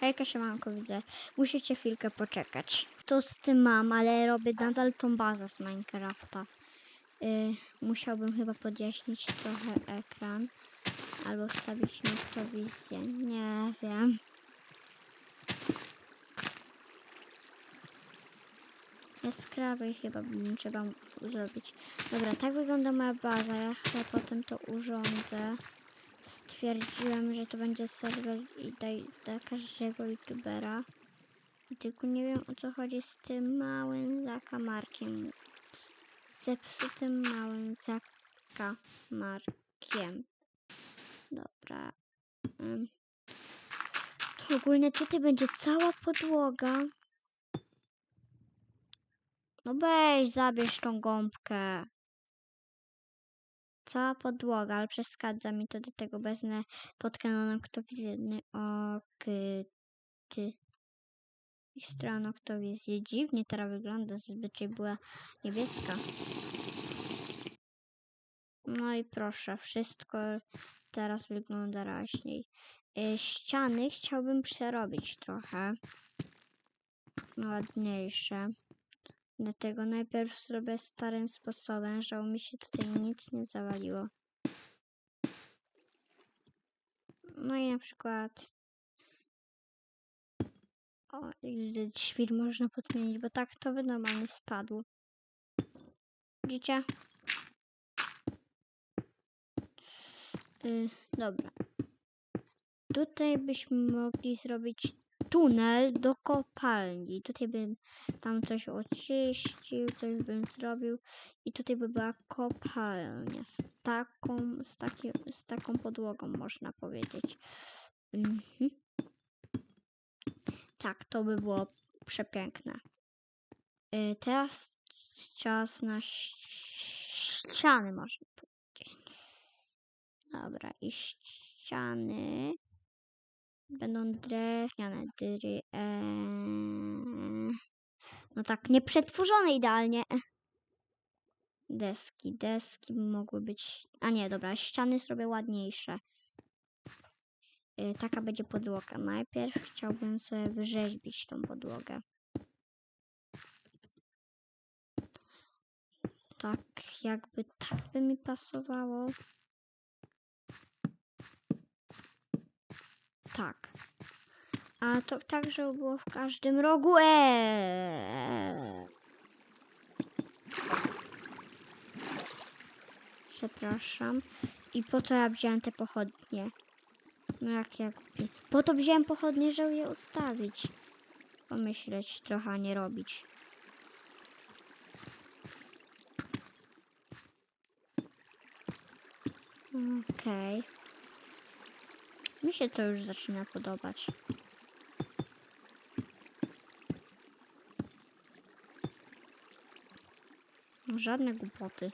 Hejka, siemanko, widzę. Musicie chwilkę poczekać. To z tym mam, ale robię nadal tą bazę z Minecrafta. Y, musiałbym chyba podjaśnić trochę ekran. Albo wstawić noktowizję. Nie wiem. Jaskrawej chyba trzeba zrobić. Dobra, tak wygląda moja baza. Ja chyba potem to urządzę. Stwierdziłem, że to będzie serwer i dla każdego youtubera. Tylko nie wiem o co chodzi z tym małym zakamarkiem. Zepsutym małym zakamarkiem. Dobra. Ym. To ogólnie tutaj będzie cała podłoga. No weź, zabierz tą gąbkę. Cała podłoga, ale przeszkadza mi to do tego wezmę pod kanonem ktowizyjny. O, ty. Ich strona ktowizji. Dziwnie teraz wygląda, zazwyczaj była niebieska. No i proszę, wszystko teraz wygląda raźniej. Y, Ściany chciałbym przerobić trochę. Ładniejsze. Dlatego najpierw zrobię starym sposobem, żeby mi się tutaj nic nie zawaliło. No i na przykład o, jak świr można podmienić, bo tak to by normalnie spadło. Widzicie? Y, dobra. Tutaj byśmy mogli zrobić tunel do kopalni. Tutaj bym tam coś oczyścił, coś bym zrobił i tutaj by była kopalnia z taką, z, taki, z taką podłogą można powiedzieć. Mhm. Tak, to by było przepiękne. Y, teraz czas na ściany można powiedzieć. Dobra, i ściany będą drewniane dry. Eee, no tak, nieprzetworzone idealnie. Deski, deski mogły być. A nie, dobra, ściany zrobię ładniejsze. Y, taka będzie podłoga. Najpierw chciałbym sobie wyrzeźbić tą podłogę. Tak, jakby tak by mi pasowało. Tak. A to tak, żeby było w każdym rogu. Eee. Przepraszam. I po co ja wziąłem te pochodnie? No jak jak Po to wziąłem pochodnie, żeby je ustawić. Pomyśleć trochę, a nie robić. Okej. Mi się to już zaczyna podobać. Żadne głupoty.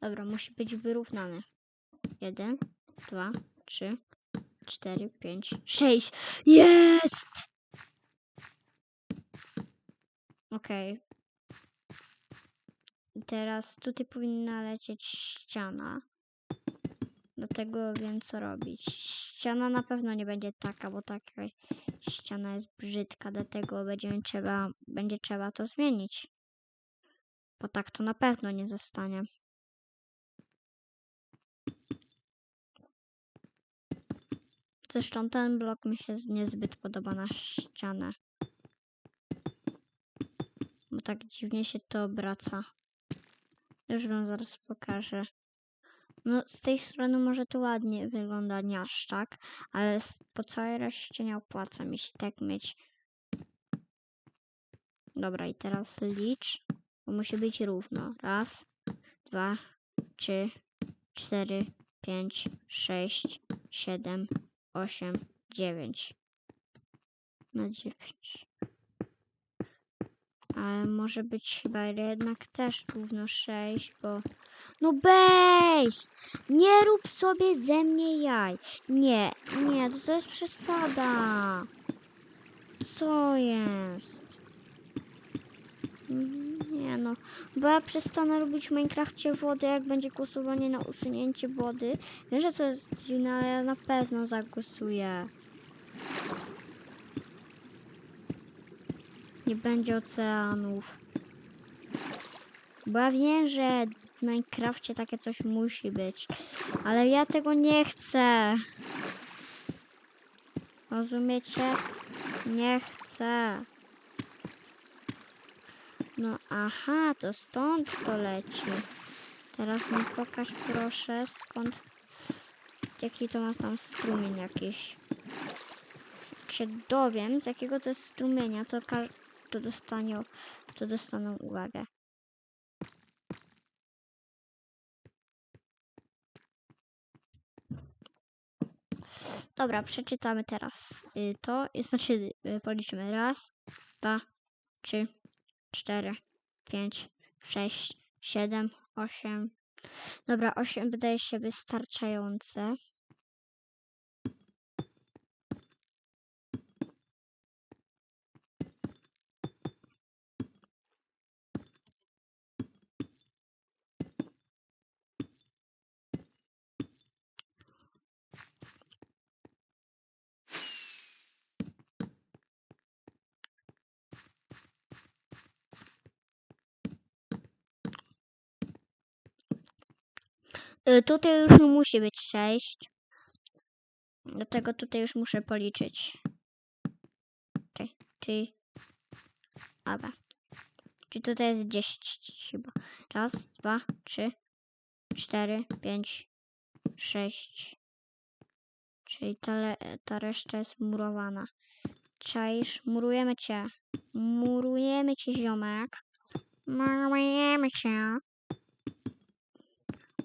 Dobra, musi być wyrównane. Jeden, dwa, trzy, cztery, pięć, sześć. Jest! Okej. I teraz tutaj powinna lecieć ściana. Dlatego wiem co robić. Ściana na pewno nie będzie taka, bo taka ściana jest brzydka, dlatego będzie trzeba, będzie trzeba to zmienić. Bo tak to na pewno nie zostanie. Zresztą ten blok mi się niezbyt podoba na ścianę. Bo tak dziwnie się to obraca. Już wam zaraz pokażę. No, z tej strony może to ładnie wygląda niaszczak, ale z- po całej reszcie nie opłaca mi się tak mieć. Dobra, i teraz licz, bo musi być równo. Raz, dwa, trzy, cztery, pięć, sześć, siedem, osiem, dziewięć. Na dziewięć. A Ale może być chyba jednak też równo 6, bo... No weź! Nie rób sobie ze mnie jaj. Nie, nie, to, to jest przesada. Co jest? Mm, Nie no, bo ja przestanę robić w Minecrafcie wody, jak będzie głosowanie na usunięcie wody. Wiem, że to jest dziwne, ale ja na pewno zagłosuję. Nie będzie oceanów. Bo ja wiem, że w Minecrafcie takie coś musi być. Ale ja tego nie chcę. Rozumiecie? Nie chcę. No aha, to stąd to leci. Teraz mi pokaż proszę skąd... Jaki to ma tam strumień jakiś. Jak się dowiem z jakiego to jest strumienia, to, to dostanie, to dostaną uwagę. Dobra, przeczytamy teraz y, to. Znaczy, y, policzymy. Raz, dwa, trzy, cztery, pięć, sześć, siedem, osiem. Dobra, osiem wydaje się wystarczające. Tutaj już musi być 6. Dlatego tutaj już muszę policzyć. Czyli, czyli, dobra. Czyli tutaj jest 10 chyba. Raz, dwa, trzy, cztery, pięć, sześć. Czyli ta, ta reszta jest murowana. Czaisz? Murujemy cię. Murujemy cię, ziomek. Murujemy cię.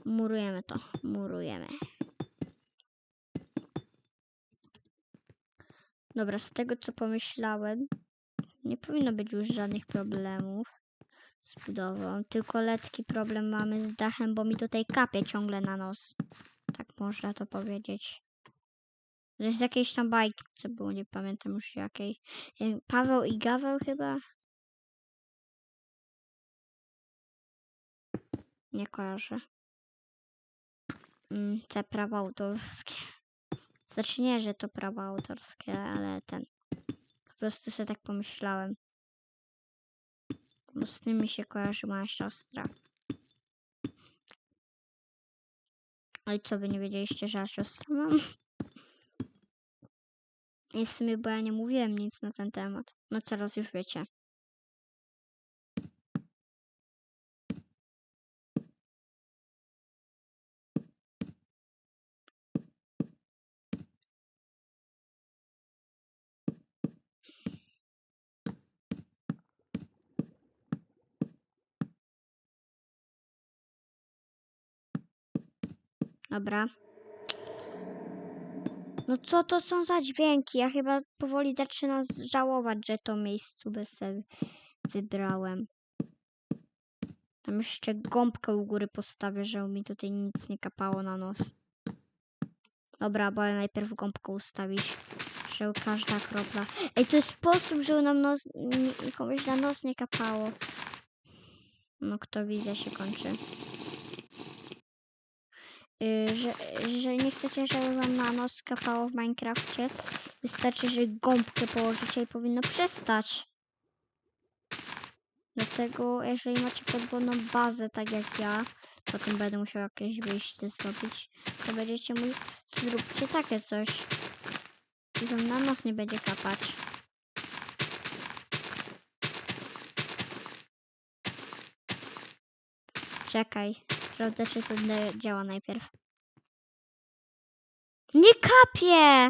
Murujemy to. Murujemy. Dobra, z tego co pomyślałem, nie powinno być już żadnych problemów z budową. Tylko letki problem mamy z dachem, bo mi tutaj kapie ciągle na nos. Tak można to powiedzieć. To jest jakiejś tam bajki, co było, nie pamiętam już jakiej. Wiem, Paweł i Gaweł chyba? Nie kojarzę. Mm, te prawa autorskie. Znaczy nie, że to prawa autorskie, ale ten. Po prostu sobie tak pomyślałem. Bo z tym mi się kojarzy moja siostra. A i co, wy nie wiedzieliście, że ja siostrę mam? I w sumie, bo ja nie mówiłem nic na ten temat. No teraz już wiecie. Dobra. No co to są za dźwięki? Ja chyba powoli zaczynam żałować, że to miejscówkę sobie wybrałem. Tam jeszcze gąbkę u góry postawię, żeby mi tutaj nic nie kapało na nos. Dobra, bo najpierw gąbkę ustawić, żeby każda kropla... Ej, to jest sposób, żeby nam nos... komuś na nos nie kapało. No, kto widzę się kończy. Y, że, że nie chcecie, żeby wam na nos kapało w Minecrafcie, wystarczy, że gąbkę położycie i powinno przestać. Dlatego, jeżeli macie podwodną bazę, tak jak ja, potem będę musiał jakieś wyjście zrobić, to będziecie to zróbcie takie coś. I wam na nos nie będzie kapać. Czekaj, sprawdzę, czy to działa najpierw. Nie kapie!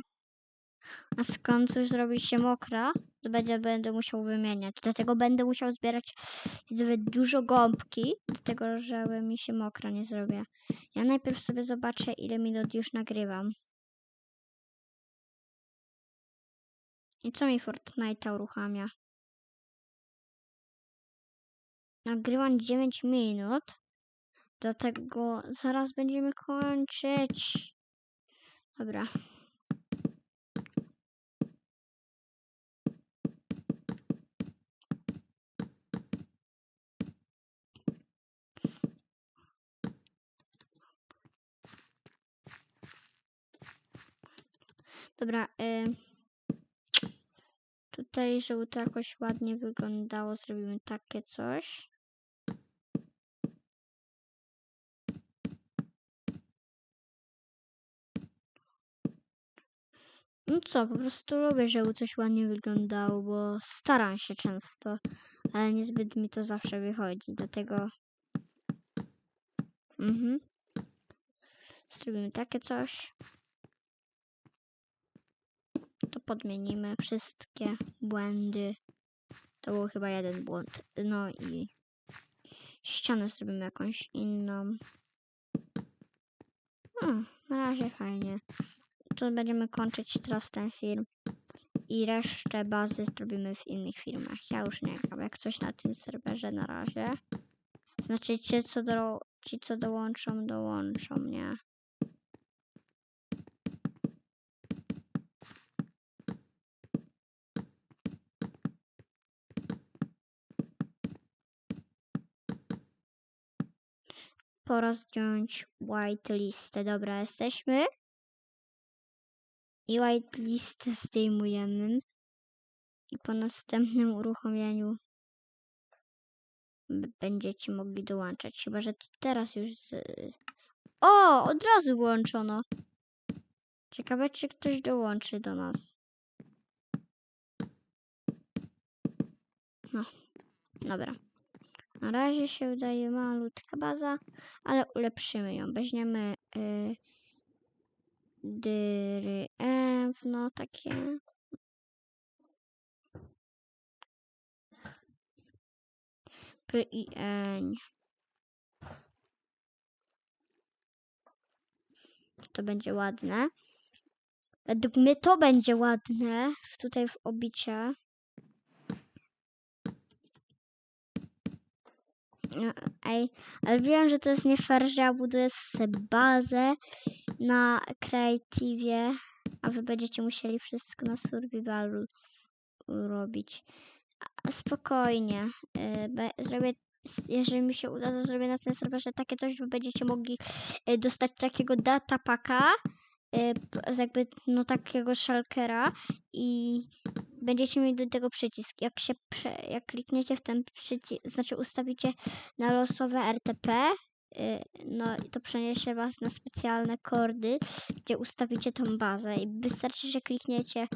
A skąd coś zrobi się mokra, to będzie, będę musiał wymieniać. Dlatego będę musiał zbierać dużo gąbki, dlatego żeby mi się mokra nie zrobię. Ja najpierw sobie zobaczę, ile minut już nagrywam. I co mi Fortnite uruchamia? nagrywam 9 minut. Dlatego zaraz będziemy kończyć. Dobra. Dobra, y... tutaj, żeby to jakoś ładnie wyglądało, zrobimy takie coś. No co, po prostu lubię, żeby coś ładnie wyglądało, bo staram się często, ale niezbyt mi to zawsze wychodzi, dlatego... Mhm. Zrobimy takie coś. To podmienimy wszystkie błędy. To był chyba jeden błąd. No i ścianę zrobimy jakąś inną. O, na razie fajnie. To będziemy kończyć teraz ten film. I resztę bazy zrobimy w innych filmach. Ja już nie gram jak coś na tym serwerze na razie. Znaczy ci co, do, ci, co dołączą, dołączą, nie? Pora zdjąć whitelistę. Dobra, jesteśmy. I whitelistę zdejmujemy. I po następnym uruchomieniu będziecie mogli dołączać. Chyba, że teraz już. O! Od razu włączono. Ciekawe, czy ktoś dołączy do nas. No, dobra. Na razie się wydaje malutka baza, ale ulepszymy ją. Weźmiemy y, dyry F, no takie. P i N. To będzie ładne. Według mnie to będzie ładne tutaj w obicie. Ej, ale wiem, że to jest nie fair, że ja buduję sobie bazę na kreatywie, a wy będziecie musieli wszystko na survivalu robić. Spokojnie. y, Zrobię, jeżeli mi się uda, to zrobię na tym serwerze takie coś, że będziecie mogli y, dostać takiego datapaka, y, jakby no takiego shulkera i będziecie mieli do tego przycisk. Jak się prze, jak klikniecie w ten przycisk, znaczy ustawicie na losowe RTP, y, no to przeniesie was na specjalne kordy, gdzie ustawicie tą bazę i wystarczy, że klikniecie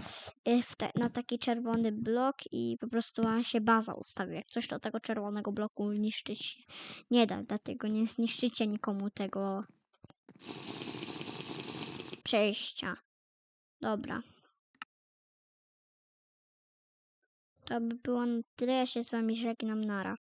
y, na taki czerwony blok i po prostu wam się baza ustawi. Jak coś to tego czerwonego bloku niszczyć nie da, dlatego nie zniszczycie nikomu tego przejścia. Dobra. To by było na tyle. Ja się z wami żegnam. Nara.